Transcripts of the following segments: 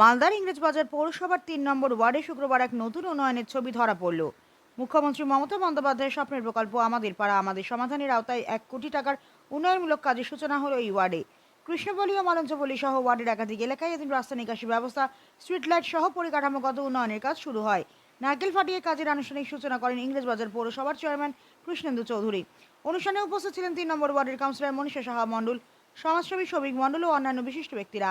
মালদার ইংরেজবাজার পৌরসভার তিন নম্বর ওয়ার্ডে শুক্রবার এক নতুন উন্নয়নের ছবি ধরা পড়ল। মুখ্যমন্ত্রী মমতা বন্দ্যোপাধ্যায়ের স্বপ্নের প্রকল্প আমাদের পাড়া আমাদের সমাধানের আওতায় এক কোটি টাকার উন্নয়নমূলক কাজের সূচনা হলো এই ওয়ার্ডে। কৃষ্ণপল্লী ও মালঞ্চপল্লী সহ ওয়ার্ডের একাধিক এলাকায় এদিন রাস্তা নিকাশি ব্যবস্থা স্ট্রিট লাইট সহ পরিকাঠামোগত উন্নয়নের কাজ শুরু হয়। নারকেল ফাটিয়ে কাজের আনুষ্ঠানিক সূচনা করেন ইংরেজবাজার পৌরসভার চেয়ারম্যান কৃষ্ণেন্দু চৌধুরী। অনুষ্ঠানে উপস্থিত ছিলেন তিন নম্বর ওয়ার্ডের কাউন্সিলর মনীষা সাহা মণ্ডল, সমাজসেবী সবিক মণ্ডল ও অন্যান্য বিশিষ্ট ব্যক্তিরা।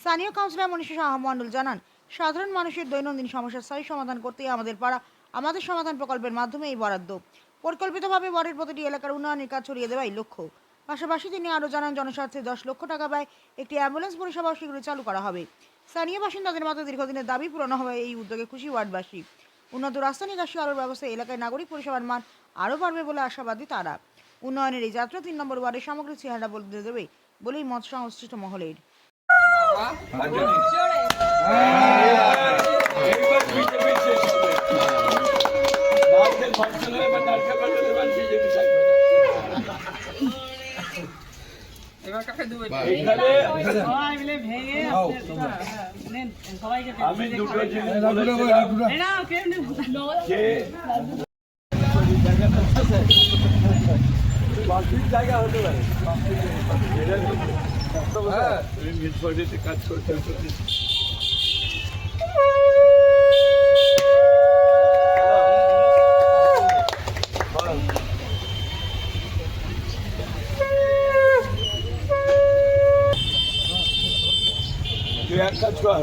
স্থানীয় কাউন্সিলর মনীষা সাহা মণ্ডল জানান, সাধারণ মানুষের দৈনন্দিন সমস্যার স্থায়ী সমাধান করতেই আমাদের পাড়া আমাদের সমাধান প্রকল্পের মাধ্যমে এই বরাদ্দ। পরিকল্পিতভাবে ওয়ার্ডের প্রতিটি এলাকার উন্নয়নের কাজ ছড়িয়ে দেওয়াই লক্ষ্য। পাশাপাশি তিনি আরও জানান, জনস্বার্থে দশ লক্ষ টাকা ব্যয় একটি অ্যাম্বুলেন্স পরিষেবাও শীঘ্রই চালু করা হবে। স্থানীয় বাসিন্দাদের মতো দীর্ঘদিনের দাবি পূরণ হবে এই উদ্যোগে খুশি ওয়ার্ডবাসী। উন্নত রাস্তা নিকাশি আলোর ব্যবস্থা এলাকায় নাগরিক পরিষেবার মান আরও বাড়বে বলে আশাবাদী তারা। উন্নয়নের এই যাত্রা তিন নম্বর ওয়ার্ডের সামগ্রিক চেহারা বদলে দেবে বলেই মত সংশ্লিষ্ট মহলের। আমি দুটো জিনিস বলেছিলাম যে জায়গা হতে পারে। হ্যাঁ, কাজ করতে তুই এক কাজ কর।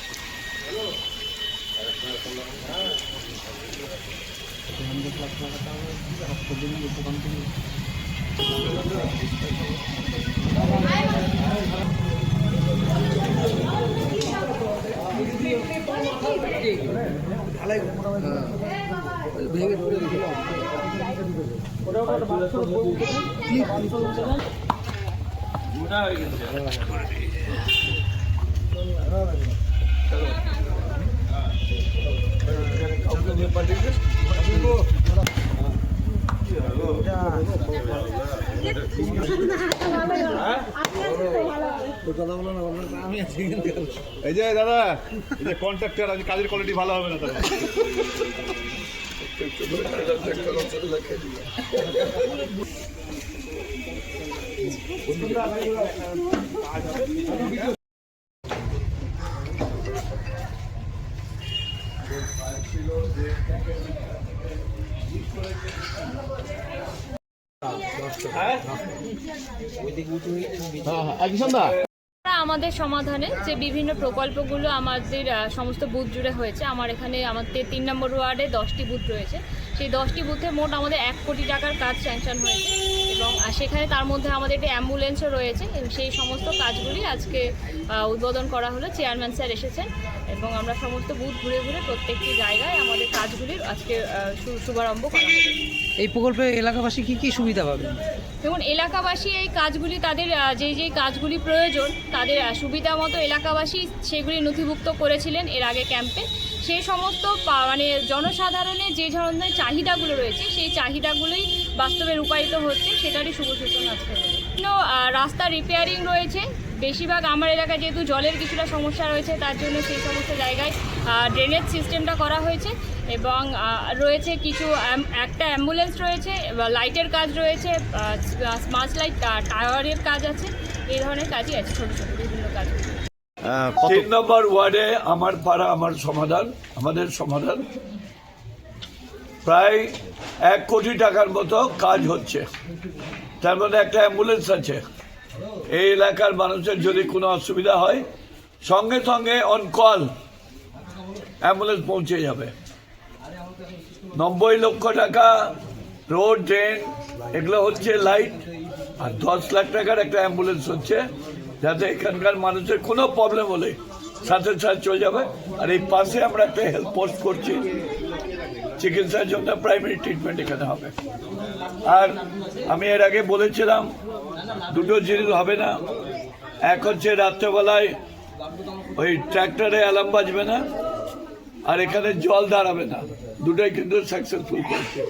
ডাক্তার ইয়েটাও তো দিয়ে দিল বাজে বাজে এই যে দাদা এই যে কন্ট্রাক্টর আজ কাজের কোয়ালিটি ভালো হবে না দাদা। আমাদের সমাধানে যে বিভিন্ন প্রকল্পগুলো আমাদের সমস্ত বুথ জুড়ে হয়েছে, আমার এখানে আমাদের তিন নম্বর ওয়ার্ডে দশটি বুথ রয়েছে। সেই দশটি বুথে মোট আমাদের এক কোটি টাকার কাজ স্যাংশন হয়েছে এবং সেখানে তার মধ্যে আমাদের একটি অ্যাম্বুলেন্সও রয়েছে। সেই সমস্ত কাজগুলি আজকে উদ্বোধন করা হলো। চেয়ারম্যান স্যার এসেছেন। এবং আমরা সমস্ত বুথ ঘুরে ঘুরে প্রত্যেকটি জায়গায় আমাদের কাজগুলির আজকে শুভারম্ভ করা এই প্রকল্পে এলাকাবাসী কি কি সুবিধা পাবেন? দেখুন এলাকাবাসী এই কাজগুলি তাদের যে যে কাজগুলি প্রয়োজন তাদের সুবিধা মতো এলাকাবাসী সেগুলি নথিভুক্ত করেছিলেন এর আগে ক্যাম্পে। সেই সমস্ত মানে জনসাধারণের যে ধরনের চাহিদাগুলো রয়েছে সেই চাহিদাগুলোই বাস্তবে রূপায়িত হচ্ছে সেটারই শুভ সূচনা আজকে বিভিন্ন, রাস্তা রিপেয়ারিং রয়েছে বেশিরভাগ আমার এলাকায় যেহেতু জলের কিছুটা সমস্যা রয়েছে তার জন্য সেই সমস্ত জায়গায় ড্রেনেজ সিস্টেমটা করা হয়েছে এবং রয়েছে কিছু একটা অ্যাম্বুলেন্স রয়েছে লাইটের কাজ রয়েছে স্মার্ট লাইট টাওয়ারের কাজ আছে এই ধরনের কাজই আছে ছোটো ছোটো বিভিন্ন কাজ। তিন নম্বর ওয়ার্ডে আমার পাড়া আমার সমাধান আমাদের সমাধান। প্রায় এক কোটি টাকার মতো কাজ হচ্ছে। তার মধ্যে একটা অ্যাম্বুলেন্স আছে। এই এলাকার মানুষের যদি কোনো অসুবিধা হয়, সঙ্গে সঙ্গে অন কল অ্যাম্বুলেন্স পৌঁছে যাবে। নব্বই লক্ষ টাকা রোড ড্রেন এগুলো হচ্ছে লাইট আর দশ লাখ টাকার একটা অ্যাম্বুলেন্স হচ্ছে, যাতে এখানকার মানুষের কোনো প্রবলেম হলে সাথে সাথে চলে যাবে। আর এই পাশে আমরা একটা হেল্প পোস্ট করছি চিকিৎসার জন্য প্রাইমারি ট্রিটমেন্ট এখানে হবে। আর আমি এর আগে বলেছিলাম, দুটো জিনিস হবে না। এক হচ্ছে রাত্রেবেলায় ওই ট্র্যাক্টরে অ্যালার্ম বাজবে না, আর এখানে জল দাঁড়াবে না। দুটোই কিন্তু সাকসেসফুল করছে।